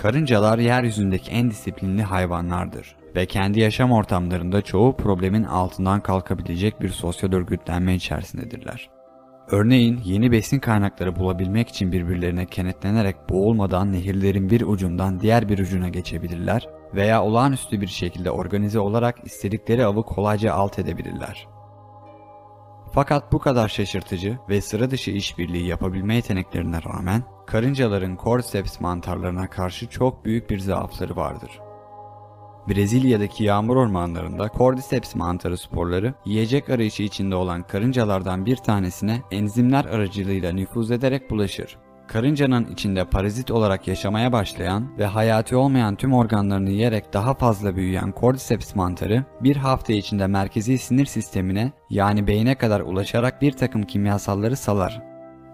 Karıncalar yeryüzündeki en disiplinli hayvanlardır ve kendi yaşam ortamlarında çoğu problemin altından kalkabilecek bir sosyal örgütlenme içerisindedirler. Örneğin yeni besin kaynakları bulabilmek için birbirlerine kenetlenerek boğulmadan nehirlerin bir ucundan diğer bir ucuna geçebilirler veya olağanüstü bir şekilde organize olarak istedikleri avı kolayca alt edebilirler. Fakat bu kadar şaşırtıcı ve sıra dışı işbirliği yapabilme yeteneklerine rağmen karıncaların cordyceps mantarlarına karşı çok büyük bir zaafları vardır. Brezilya'daki yağmur ormanlarında Cordyceps mantarı sporları yiyecek arayışı içinde olan karıncalardan bir tanesine enzimler aracılığıyla nüfuz ederek bulaşır. Karıncanın içinde parazit olarak yaşamaya başlayan ve hayati olmayan tüm organlarını yiyerek daha fazla büyüyen Cordyceps mantarı bir hafta içinde merkezi sinir sistemine yani beyne kadar ulaşarak bir takım kimyasalları salar.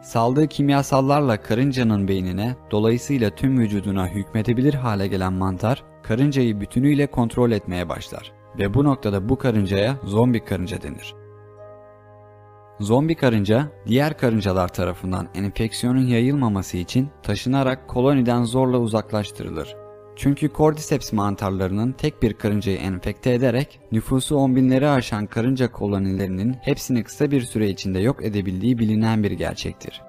Saldığı kimyasallarla karıncanın beynine, dolayısıyla tüm vücuduna hükmedebilir hale gelen mantar, karıncayı bütünüyle kontrol etmeye başlar. Ve bu noktada bu karıncaya zombi karınca denir. Zombi karınca, diğer karıncalar tarafından enfeksiyonun yayılmaması için taşınarak koloniden zorla uzaklaştırılır. Çünkü Cordyceps mantarlarının tek bir karıncayı enfekte ederek nüfusu on binleri aşan karınca kolonilerinin hepsini kısa bir süre içinde yok edebildiği bilinen bir gerçektir.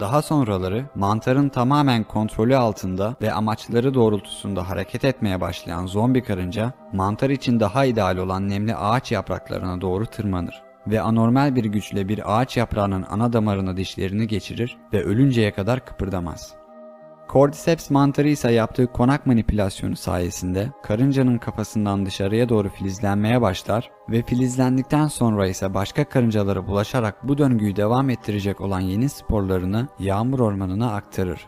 Daha sonraları mantarın tamamen kontrolü altında ve amaçları doğrultusunda hareket etmeye başlayan zombi karınca, mantar için daha ideal olan nemli ağaç yapraklarına doğru tırmanır ve anormal bir güçle bir ağaç yaprağının ana damarına dişlerini geçirir ve ölünceye kadar kıpırdamaz. Cordyceps mantarı ise yaptığı konak manipülasyonu sayesinde karıncanın kafasından dışarıya doğru filizlenmeye başlar ve filizlendikten sonra ise başka karıncalara bulaşarak bu döngüyü devam ettirecek olan yeni sporlarını yağmur ormanına aktarır.